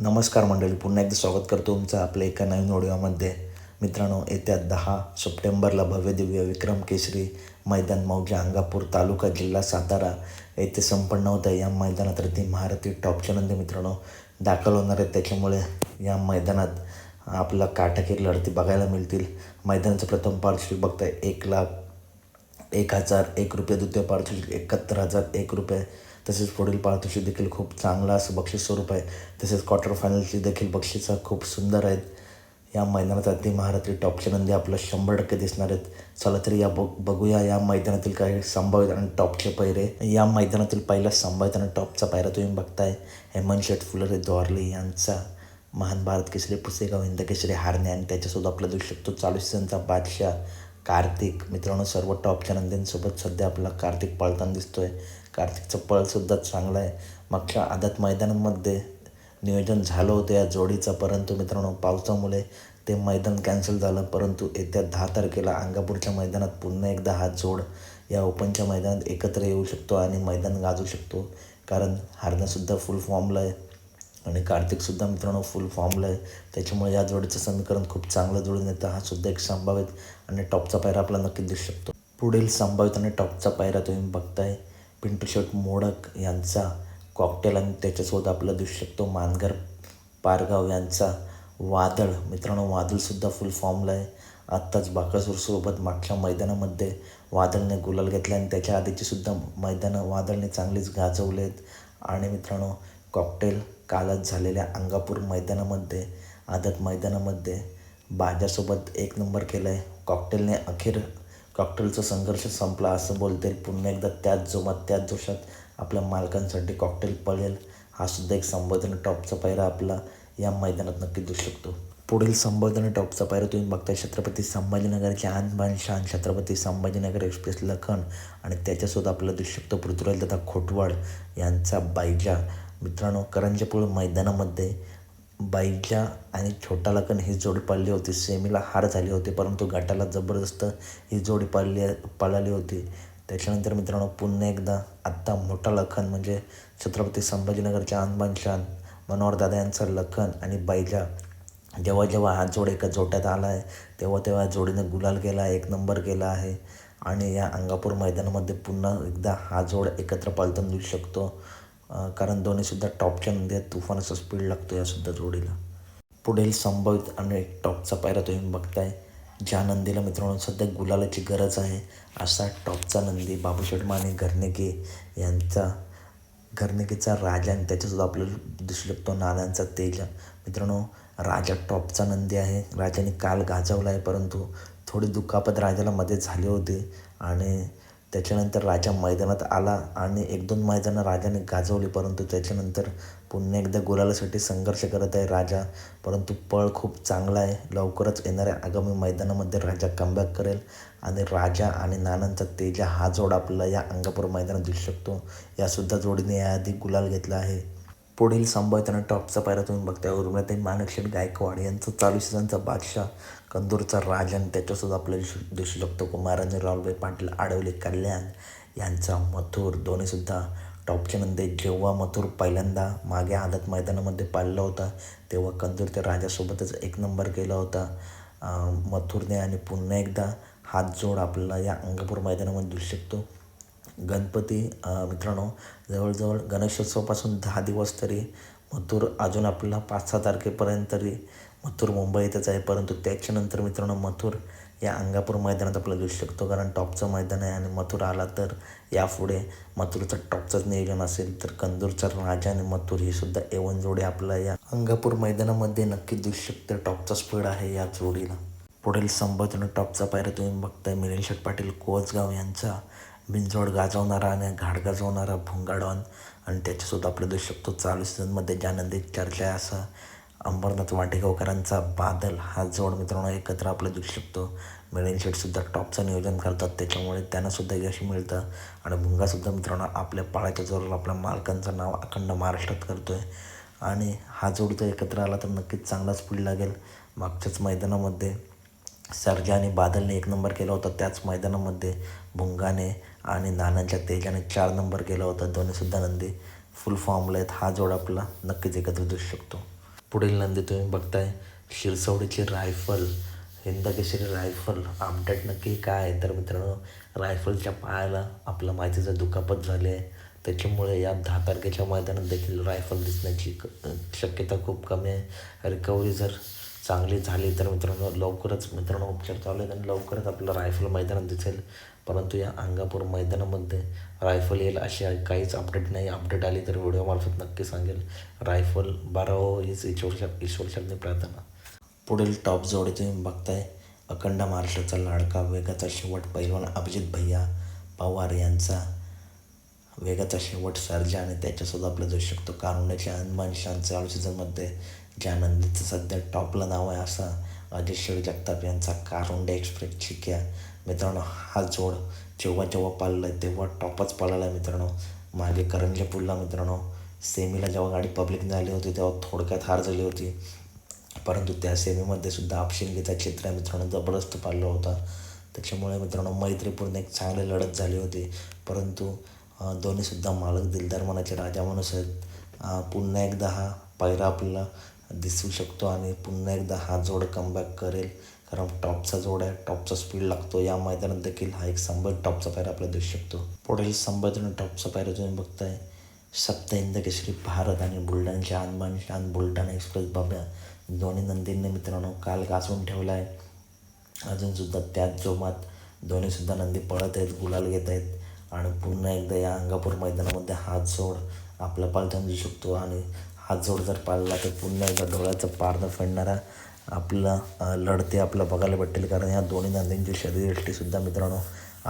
नमस्कार मंडळी पुन्हा एकदा स्वागत करतो तुमचं आपल्या एका नवीन व्हिडिओमध्ये मित्रांनो येत्या दहा सप्टेंबरला भव्य दिव्य विक्रम केसरी मैदान मौजा अंगापूर तालुका जिल्हा सातारा येथे संपन्न होत आहे. या मैदानात रती महारथी टॉपच्या नंदी मित्रांनो दाखल होणार आहेत. त्याच्यामुळे या मैदानात आपला काटाकीर लढती बघायला मिळतील. मैदानाचं प्रथम पार्श्वी बघताय एक लाख एक हजार एक रुपये द्वितीय पारितोषिक एकाहत्तर हजार एक रुपये तसेच पुढील पारितोषिक देखील खूप चांगला असं बक्षीस स्वरूप आहे. तसेच क्वार्टर फायनलची देखील बक्षिसं खूप सुंदर आहेत. या मैदानात अगदी महारात्री टॉपचे नंदी आपलं शंभर टक्के दिसणार आहेत. चला तरी या बघ बघूया या मैदानातील काही संभावित आणि टॉपचे पैरे. या मैदानातील पहिला संभावित आणि टॉपचा पायरा तुम्ही बघताय. हेमंत शेठ फुलरे द्वारले यांचा महान भारत केसरी पुसेगाव हिंद केसरी हारणे आणि त्याच्यासोबत आपला देऊ शकतो चालू सीझनचा बादशाह कार्तिक. मित्रांनो सर्व टॉपच्या नंदींसोबत सध्या आपला कार्तिक पळताना दिसतोय. कार्तिकचं पळसुद्धा चांगलं आहे. मागच्या आदत मैदानामध्ये नियोजन झालं होतं या जोडीचं परंतु मित्रांनो पावसामुळे ते मैदान कॅन्सल झालं. परंतु येत्या दहा तारखेला अंगापूरच्या मैदानात पुन्हा एकदा हा जोड या ओपनच्या मैदानात एकत्र येऊ शकतो आणि मैदान गाजू शकतो. कारण हारणंसुद्धा फुल फॉर्मला आहे आणि कार्तिकसुद्धा मित्रांनो फुल फॉर्मला आहे. त्याच्यामुळे या जोडीचं समीकरण खूप चांगलं जुळून येतं. हा सुद्धा एक संभावित आणि टॉपचा पायरा आपला नक्कीच दिसू शकतो. पुढील संभावित आणि टॉपचा पायरा तुम्ही बघताय. पिंटू शेट मोडक यांचा कॉकटेल आणि त्याच्यासोबत आपला दिसू शकतो मानगर पारगाव यांचा वादळ. मित्रांनो वादळसुद्धा फुल फॉर्मला आहे. आत्ताच बाकासूरसोबत मागच्या मैदानामध्ये वादळने गुलाल घेतला आणि त्याच्या आधीचीसुद्धा मैदानं वादळने चांगलीच गाजवले आहेत आणि मित्रांनो कॉकटेल कालच झालेल्या अंगापूर मैदानामध्ये आदत मैदानामध्ये बाजासोबत एक नंबर केला आहे कॉकटेलने अखेर कॉकटेलचा संघर्ष संपला असं बोलता येईल पुन्हा एकदा त्याच जोमात त्याच जोशात आपल्या मालकांसाठी कॉकटेल पळेल. हा सुद्धा एक संबोधन टॉपचा पायरा आपला या मैदानात नक्की दिसू शकतो. पुढील संबोधन टॉपचा पायरा तुम्ही बघताय छत्रपती संभाजीनगरचे आनबान शान छत्रपती संभाजीनगर एक्सप्रेस लखन आणि त्याच्यासोबत आपल्याला दिसू शकतो पृथ्वीराज दादा खोटवाड यांचा बायजा मित्रांनो करंजपूळ मैदानामध्ये बाईजा आणि छोटा लखन ही जोडी पाळली होती. सेमीला हार झाली होती परंतु गटाला जबरदस्त ही जोडी पाळली पाळली होती. त्याच्यानंतर मित्रांनो पुन्हा एकदा आत्ता मोठा लखन म्हणजे छत्रपती संभाजीनगरच्या आणबान मनोहर दादा यांचा लखन आणि बाईजा जेव्हा जेव्हा हा जोड एका जोट्यात आला आहे तेव्हा तेव्हा जोडीनं जोडीने गुलाल केला एक नंबर केला आहे. आणि या अंगापूर मैदानामध्ये पुन्हा एकदा हा जोड एकत्र पालताना देऊ शकतो. कारण दोन्हीसुद्धा टॉपच्या नंदी आहेत. तुफानाचा स्पीड लागतो यासुद्धा जोडीला. पुढील संभावित आणि एक टॉपचा पायरा तुम्ही बघताय. ज्या नंदीला मित्रांनो सध्या गुलालाची गरज आहे असा टॉपचा नंदी बाबूशेठ माने घरनेके यांचा घरनेकेचा राजा आणि त्याच्यासुद्धा आपल्याला दिसू शकतो नाल्यांचा तेजा. मित्रांनो राजा टॉपचा नंदी आहे. राजाने काल गाजवला आहे परंतु थोडी दुखापत राजाला मध्ये झाली होती. आणि त्याच्यानंतर राजा मैदानात आला आणि एक दोन मैदानं राजाने गाजवली परंतु त्याच्यानंतर पुन्हा एकदा गुलालासाठी संघर्ष करत आहे राजा. परंतु पळ खूप चांगला आहे. लवकरच येणाऱ्या आगामी मैदानामध्ये राजा कमबॅक करेल आणि राजा आणि नानांचा तेजा हा जोड आपल्याला या अंगापूर मैदानात दिसू शकतो. यासुद्धा जोडीने याआधी गुलाल घेतला आहे. पुढील संभावित टॉपचा पायरा तुम्ही बघताय उर्मिताई मानकशेठ गायकवाड यांचं चालू सीझनचा बादशाह कंदूरचा राज आणि त्याच्यासुद्धा आपल्याला दिसू दिसू शकतो कुमारांनी राहुलभाई पाटील आडवले कल्याण यांचा मथुर. दोन्हीसुद्धा टॉपच्या नंतर जेव्हा मथुर पहिल्यांदा मागे आदत मैदानामध्ये पाळला होता तेव्हा कंदूर त्या राजासोबतच एक नंबर केला होता. मथुरने आणि पुन्हा एकदा हात जोड आपल्याला या अंगापूर मैदानामध्ये दिसू शकतो. गणपती मित्रांनो जवळजवळ गणेशोत्सवापासून दहा दिवस तरी मथुर अजून आपल्याला पाच सहा तारखेपर्यंत तरी मथुर मुंबईतच आहे. परंतु त्याच्यानंतर मित्रांनो मथुर या अंगापूर मैदानात आपल्याला दिसू शकतो. कारण टॉपचं मैदान आहे आणि मथुर आला तर यापुढे मथुरचं टॉपचंच नियोजन असेल तर कंदूरचा राजा आणि मथुर ही सुद्धा एवन जोडी आपल्या या अंगापूर मैदानामध्ये नक्की दिसू शकते. टॉपचा स्पीड आहे या जोडीला. पुढील संबोधन टॉपचा पायरा तुम्ही बघताय. मिलिंद शेठ पाटील कोचगाव यांचा बिनजोड गाजवणारा आणि घाट गाजवणारा भुंगाडॉन आणि त्याच्यासोबत आपलं दिसू शकतो चालू सीझनमध्ये ज्यानंदी चर्चा आहे असा अंबरनाथ वाटेगावकरांचा बादल हा जोड मित्रांनो एकत्र आपलं दिसू शकतो मिलिंद शेटसुद्धा टॉपचं नियोजन करतात. त्याच्यामुळे त्यांनासुद्धा यश मिळतं आणि भुंगासुद्धा मित्रांनो आपल्या पाळाच्या जोरावर आपल्या मालकांचं नाव अखंड महाराष्ट्रात करतो आहे आणि हा जोड जर एकत्र आला तर नक्कीच चांगलाच पुढे लागेल. मागच्याच मैदानामध्ये सर्जा आणि बादलने एक नंबर केला होता. त्याच मैदानामध्ये भुंगाने आणि नानांच्या तेजाने चार नंबर केला होता. दोन्हीसुद्धा नंदी फुल फॉर्मला आहेत. हा जोड आपला नक्कीच एकत्र दिसू शकतो. पुढील नंदी तुम्ही बघताय शिरसवडीची रायफल हिंदकेशरी रायफल अपडेट नक्की काय आहे? तर मित्रांनो रायफलच्या पायाला आपलं माहितीचं दुखापत झाली आहे. त्याच्यामुळे या दहा तारखेच्या मैदानात देखील रायफल दिसण्याची क- शक्यता खूप कमी आहे. रिकव्हरी जर चांगली झाली तर मित्रांनो लवकरच मित्रांनो उपचार चालू आहेत आणि लवकरच आपलं रायफल मैदानात दिसेल. परंतु या अंगापूर मैदानामध्ये रायफल येईल अशी काहीच अपडेट नाही. अपडेट आली तर व्हिडिओमार्फत नक्की सांगेल. रायफल बारा हो हीच ईश्वर ईश्वरचरणी प्रार्थना. पुढील टॉप जोडी तुम्ही बघताय. अखंड महाराष्ट्राचा लाडका वेगाचा शेवट पैलवान अभिजित भैया पवार यांचा. वेगाचा शेवट सर्जा आणि त्याच्यासोबत आपलं जाऊ शकतो. कारुण्याच्या हनुमान शांत चालू सीझनमध्ये ज्या नंदीचं सध्या टॉपला नाव आहे असा अजय जगताप यांचा कारुंडे एक्सप्रेस चिक्या मित्रांनो हा जोड जेव्हा जेव्हा पाळला आहे तेव्हा टॉपच पाळला आहे मित्रांनो. मागे करंजे पुलला मित्रांनो. सेमीला जेव्हा गाडी पब्लिकने आली होती तेव्हा थोडक्यात हार झाली होती. परंतु त्या सेमीमध्ये सुद्धा आपशिंगीचा चित्र मित्रांनो जबरदस्त पाळला होता. त्याच्यामुळे मित्रांनो मैत्रीपूर्ण एक चांगली लढत झाली होती. परंतु दोन्हीसुद्धा मालक दिलदार मनाचे राजा माणूस आहेत. पुन्हा एकदा हा पायरा आपल्याला दिसू शकतो आणि पुन्हा एकदा हा जोड कमबॅक करेल. कारण टॉपचा जोड आहे टॉपचा स्पीड लागतो. या मैदानात देखील हा एक संबंध टॉपचा पायरा आपल्या दिसू शकतो. पुढील संबंध टॉपचा पायरा तुम्ही बघताय. सप्त इंदकेश्री केसरी भारत आणि बुलढाण्याच्या हनुमान शान बुलढाणा एक्सप्रेस बाब्या. दोन्ही नंदींनी मित्रांनो काल गाजवून ठेवला आहे अजूनसुद्धा त्याच जोमात दोन्हीसुद्धा नंदी पळत आहेत गुलाल घेत आहेत. आणि पुन्हा एकदा या अंगापूर मैदानामध्ये हा जोड आपला पालताना दिसू शकतो. आणि हा जोड जर पाळला तर पुन्हा एकदा डोळ्याचं पारणं फेडणारा आपला लढते आपलं बघायला भेटेल. कारण ह्या दोन्ही नंदींची शरीरयष्टीसुद्धा मित्रांनो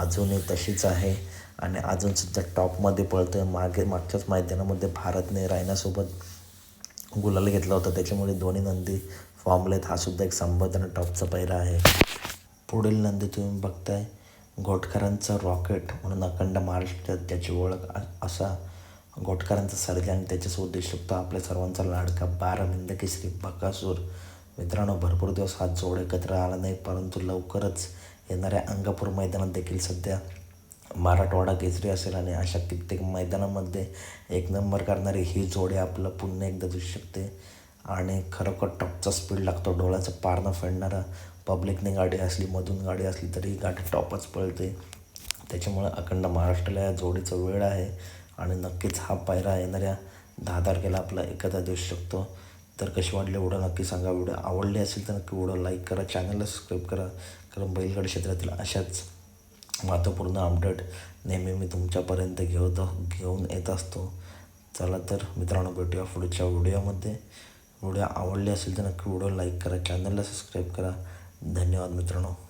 अजूनही तशीच आहे. आणि अजूनसुद्धा टॉपमध्ये पळतोय. मागे मागच्याच मैदानामध्ये भारतने रायनासोबत गुलाल घेतला होता. त्याच्यामुळे दोन्ही नंदी फॉर्मला आहेत. हा सुद्धा एक संबंध आणि टॉपचा पहिरा आहे. पुढील नंदी तुम्ही बघताय. घोटकरांचं रॉकेट म्हणून अखंड महाराष्ट्रात त्याची ओळख असा घोटकरांचा सर्जा आणि त्याच्यासोबत दिसू आपल्या सर्वांचा लाडका बारा बिंद केसरी बकासूर. मित्रांनो भरपूर दिवस हा जोड एकत्र आला नाही परंतु लवकरच येणाऱ्या अंगापूर मैदानात देखील सध्या मराठवाडा केसरी असेल आणि अशा कित्येक मैदानामध्ये एक नंबर करणारी ही जोडी आपलं पुन्हा एकदा दिसू शकते. आणि खरोखर टॉपचा स्पीड लागतो डोळ्याचं पारणं फेडणारा पब्लिकने गाडी असली मधून गाडी असली तरी ही गाडी टॉपच पळते. त्याच्यामुळे अखंड महाराष्ट्राला या जोडीचा वेळ आहे. आणि नक्कीच हा पायरा येणाऱ्या दहा तारखेला आपला एकदा देऊ शकतो. तर कशी वाटली व्हिडिओ नक्की सांगा. व्हिडिओ आवडली असेल तर नक्की व्हिडिओ लाईक करा चॅनलला सबस्क्राईब करा. कारण बैलगाडी क्षेत्रातील अशाच महत्त्वपूर्ण अपडेट नेहमी मी तुमच्यापर्यंत घेऊन घेऊन येत असतो. चला तर मित्रांनो भेटूया पुढच्या व्हिडिओमध्ये. व्हिडिओ आवडले असेल तर नक्की व्हिडिओ लाईक करा चॅनलला सबस्क्राईब करा. धन्यवाद मित्रांनो.